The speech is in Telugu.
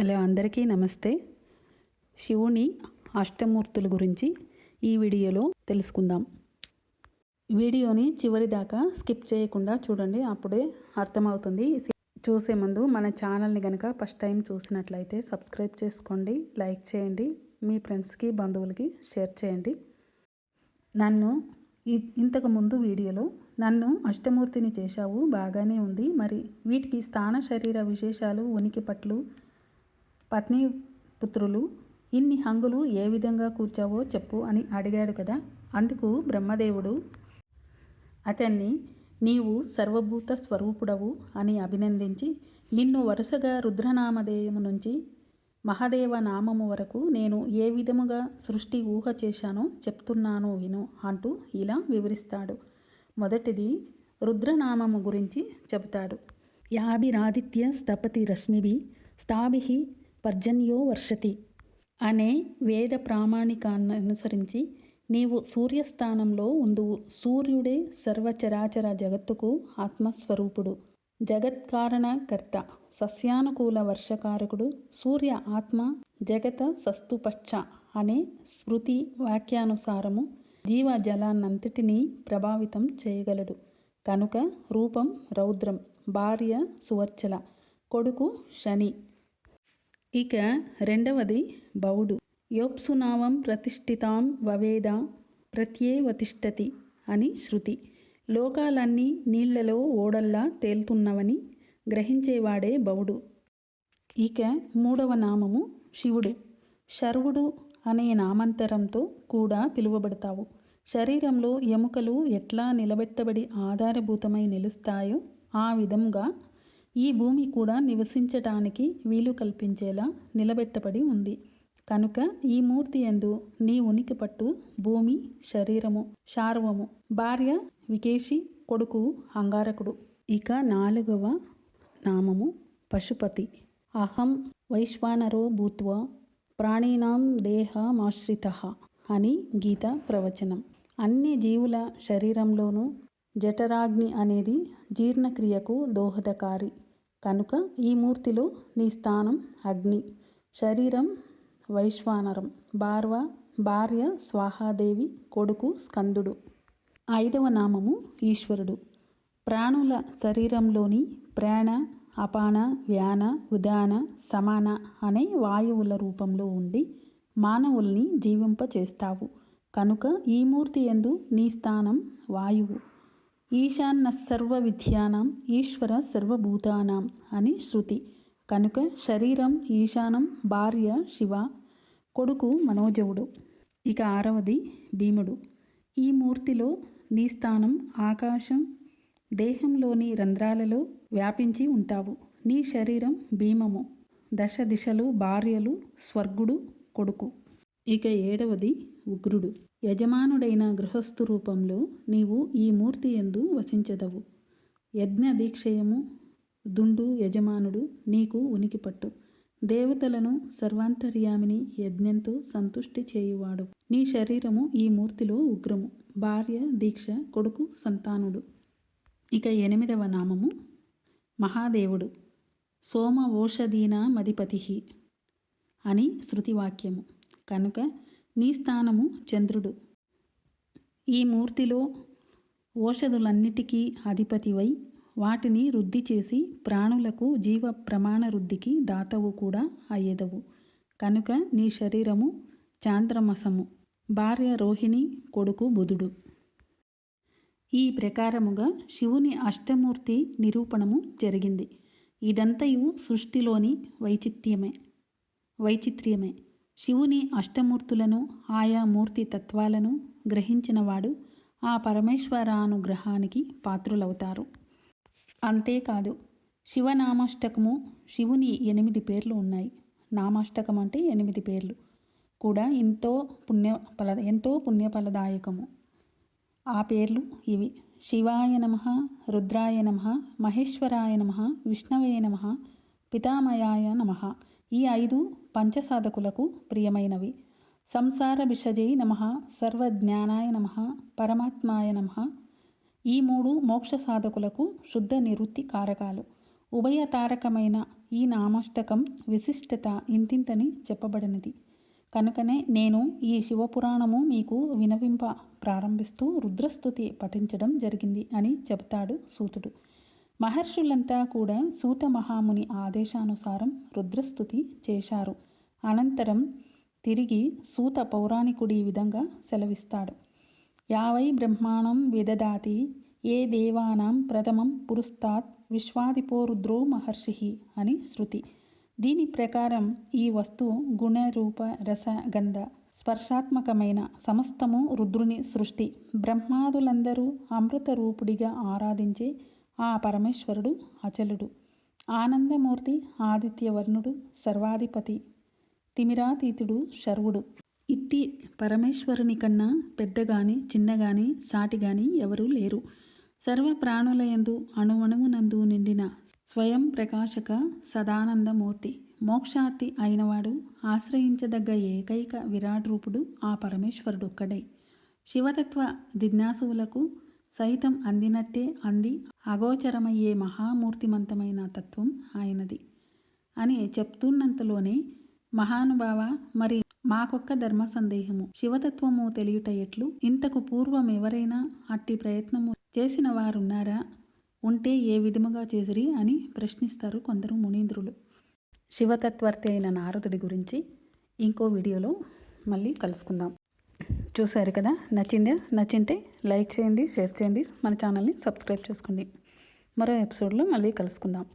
హలో అందరికీ నమస్తే. శివుని అష్టమూర్తుల గురించి ఈ వీడియోలో తెలుసుకుందాం. వీడియోని చివరి దాకా స్కిప్ చేయకుండా చూడండి అప్పుడే అర్థమవుతుంది. చూసే ముందు మన ఛానల్ని కనుక ఫస్ట్ టైం చూసినట్లయితే సబ్స్క్రైబ్ చేసుకోండి లైక్ చేయండి మీ ఫ్రెండ్స్కి బంధువులకి షేర్ చేయండి. నన్ను ఇ- వీడియోలో నన్ను అష్టమూర్తిని చేశావు బాగానే ఉంది. మరి వీటికి స్థాన శరీర విశేషాలు ఉనికి పట్లు పత్ని పుత్రులు ఇన్ని హంగులు ఏ విధంగా కూర్చావో చెప్పు అని అడిగాడు కదా. అందుకు బ్రహ్మదేవుడు అతన్ని నీవు సర్వభూత స్వరూపుడవు అని అభినందించి నిన్ను వరుసగా రుద్రనామధేయము నుంచి మహాదేవ నామము వరకు నేను ఏ విధముగా సృష్టి ఊహ చేశానో చెప్తున్నాను విను అంటూ ఇలా వివరిస్తాడు. మొదటిది రుద్రనామము గురించి చెబుతాడు. యాభిరాదిత్య స్థపతి రశ్మిభి స్థాభి పర్జన్యో వర్షతి అనే వేద ప్రామాణికాన్ని అనుసరించి నీవు సూర్యస్థానంలో ఉందువు. సూర్యుడే సర్వచరాచర జగత్తుకు ఆత్మస్వరూపుడు. జగత్కారణకర్త సస్యానుకూల వర్షకారకుడు సూర్య ఆత్మ జగత సస్తుపశ్చ అనే స్మృతి వాక్యానుసారము జీవ జలాన్నంతటినీ ప్రభావితం చేయగలడు. కనుక రూపం రౌద్రం భార్య సువర్చల కొడుకు శని ఇక రెండవది బౌడు. యోప్సునామం ప్రతిష్ఠితాం వవేద ప్రత్యేవతిష్టతి అని శృతి. లోకాలన్నీ నీళ్ళలో ఓడల్లా తేలుతున్నవని గ్రహించేవాడే బౌడు. ఇక మూడవ నామము శివుడు. శర్వుడు అనే నామంతరంతో కూడా పిలువబడతావు. శరీరంలో ఎముకలు ఎట్లా నిలబెట్టబడి ఆధారభూతమై నిలుస్తాయో ఆ విధంగా ఈ భూమి కూడా నివసించటానికి వీలు కల్పించేలా నిలబెట్టబడి ఉంది. కనుక ఈ మూర్తి ఎందు నీ ఉనికి పట్టు భూమి శరీరము శార్వము భార్య వికేషి కొడుకు అంగారకుడు. ఇక నాలుగవ నామము పశుపతి. అహం వైశ్వానరో భూత్వా ప్రాణీనాం దేహమాశ్రిత అని గీత ప్రవచనం. అన్ని జీవుల శరీరంలోనూ జఠరాగ్ని అనేది జీర్ణక్రియకు దోహదకారి. కనుక ఈ మూర్తిలో నీ స్థానం అగ్ని శరీరం వైశ్వానరం భార్వ భార్య స్వాహాదేవి కొడుకు స్కందుడు. ఐదవ నామము ఈశ్వరుడు. ప్రాణుల శరీరంలోని ప్రాణ అపాన వ్యాన ఉదాన సమాన అనే వాయువుల రూపంలో ఉండి మానవుల్ని జీవింపచేస్తావు. కనుక ఈ మూర్తి ఎందు నీ స్థానం వాయువు. ఈశాన్న సర్వ విద్యానాం ఈశ్వర సర్వభూతానాం అని శృతి. కనుక శరీరం ఈశానం భార్య శివ కొడుకు మనోజవుడు. ఇక ఆరవది భీముడు. ఈ మూర్తిలో నీ స్థానం ఆకాశం దేహంలోని రంధ్రాలలో వ్యాపించి ఉంటావు. నీ శరీరం భీమము. దశ దిశలు భార్యలు స్వర్గుడు కొడుకు. ఇక ఏడవది ఉగ్రుడు. యజమానుడైన గృహస్థు రూపంలో నీవు ఈ మూర్తి ఎందు వసించదవు. యజ్ఞ దీక్షయము దుండు యజమానుడు నీకు ఉనికి పట్టు దేవతలను సర్వాంతర్యామిని యజ్ఞంతో సంతుష్టి చేయువాడు. నీ శరీరము ఈ మూర్తిలో ఉగ్రము. భార్య దీక్ష కొడుకు సంతానుడు. ఇక ఎనిమిదవ నామము మహాదేవుడు. సోమ ఓషధీనా మధిపతి అని శృతివాక్యము. కనుక నీ స్థానము చంద్రుడు. ఈ మూర్తిలో ఓషధులన్నిటికీ అధిపతివై వాటిని వృద్ధి చేసి ప్రాణులకు జీవ ప్రమాణ వృద్ధికి దాతవు కూడా అయ్యేదవు. కనుక నీ శరీరము చాంద్రమసము. భార్య రోహిణి కొడుకు బుధుడు. ఈ ప్రకారముగా శివుని అష్టమూర్తి నిరూపణము జరిగింది. ఇదంతయు సృష్టిలోని వైచిత్యమే వైచిత్ర్యమే. శివుని అష్టమూర్తులను ఆయా మూర్తి తత్వాలను గ్రహించినవాడు ఆ పరమేశ్వరానుగ్రహానికి పాత్రులవుతారు. అంతేకాదు శివనామాష్టకము శివుని ఎనిమిది పేర్లు ఉన్నాయి. నామాష్టకం అంటే ఎనిమిది పేర్లు కూడా ఎంతో పుణ్య ఫల ఎంతో పుణ్యఫలదాయకము. ఆ పేర్లు ఇవి. శివాయ నమ రుద్రాయ నమ మహేశ్వరాయ నమ విష్ణవే నమ పితామయాయ నమ. ఈ ఐదు పంచసాధకులకు ప్రియమైనవి. సంసార విషజై నమ సర్వజ్ఞానాయ నమ పరమాత్మాయ నమ. ఈ మూడు మోక్ష సాధకులకు శుద్ధ నివృత్తి కారకాలు. ఉభయ తారకమైన ఈ నామాష్టకం విశిష్టత ఇంతింతని చెప్పబడినది. కనుకనే నేను ఈ శివపురాణము మీకు వినవింప ప్రారంభిస్తూ రుద్రస్తుతి పఠించడం జరిగింది అని చెబుతాడు సూతుడు. మహర్షులంతా కూడా సూత మహాముని ఆదేశానుసారం రుద్రస్తుతి చేశారు. అనంతరం తిరిగి సూత పౌరాణికుడి విధంగా సెలవిస్తాడు. యావై బ్రహ్మాణం విదదాతి ఏ దేవానాం ప్రథమం పురుస్తాత్ విశ్వాదిపో రుద్రో మహర్షి అని శృతి. దీని ప్రకారం ఈ వస్తువు గుణ రూప రస గంధ స్పర్శాత్మకమైన సమస్తము రుద్రుని సృష్టి. బ్రహ్మాదులందరూ అమృత రూపుడిగా ఆరాధించే ఆ పరమేశ్వరుడు అచలుడు ఆనందమూర్తి ఆదిత్యవర్ణుడు సర్వాధిపతి తిమిరాతీతుడు శర్వుడు. ఇట్టి పరమేశ్వరుని కన్నా పెద్దగాని చిన్నగాని సాటిగాని ఎవరూ లేరు. సర్వ ప్రాణులయందు అణువణువునందు నిండిన స్వయం ప్రకాశక సదానందమూర్తి మోక్షార్థి అయినవాడు ఆశ్రయించదగ్గ ఏకైక విరాట్ రూపుడు ఆ పరమేశ్వరుడు ఒక్కడే. శివతత్వ జిజ్ఞాసువులకు సైతం అందినట్టే అంది అగోచరమయ్యే మహామూర్తిమంతమైన తత్వం ఆయనది. అని చెప్తున్నంతలోనే మహానుభావ మరి మాకొక్క ధర్మ సందేహము. శివతత్వము తెలియుట ఎట్లు? ఇంతకు పూర్వం ఎవరైనా అట్టి ప్రయత్నము చేసిన వారున్నారా? ఉంటే ఏ విధముగా చేసిరి అని ప్రశ్నిస్తారు కొందరు మునీంద్రులు. శివతత్వర్తి అయిన నారదుడి గురించి ఇంకో వీడియోలో మళ్ళీ కలుసుకుందాం. చూశారు కదా? నచ్చిందా? నచ్చింటే లైక్ చేయండి షేర్ చేయండి. మన ఛానల్ని సబ్స్క్రైబ్ చేసుకోండి. మరో ఎపిసోడ్లో మళ్ళీ కలుసుకుందాం.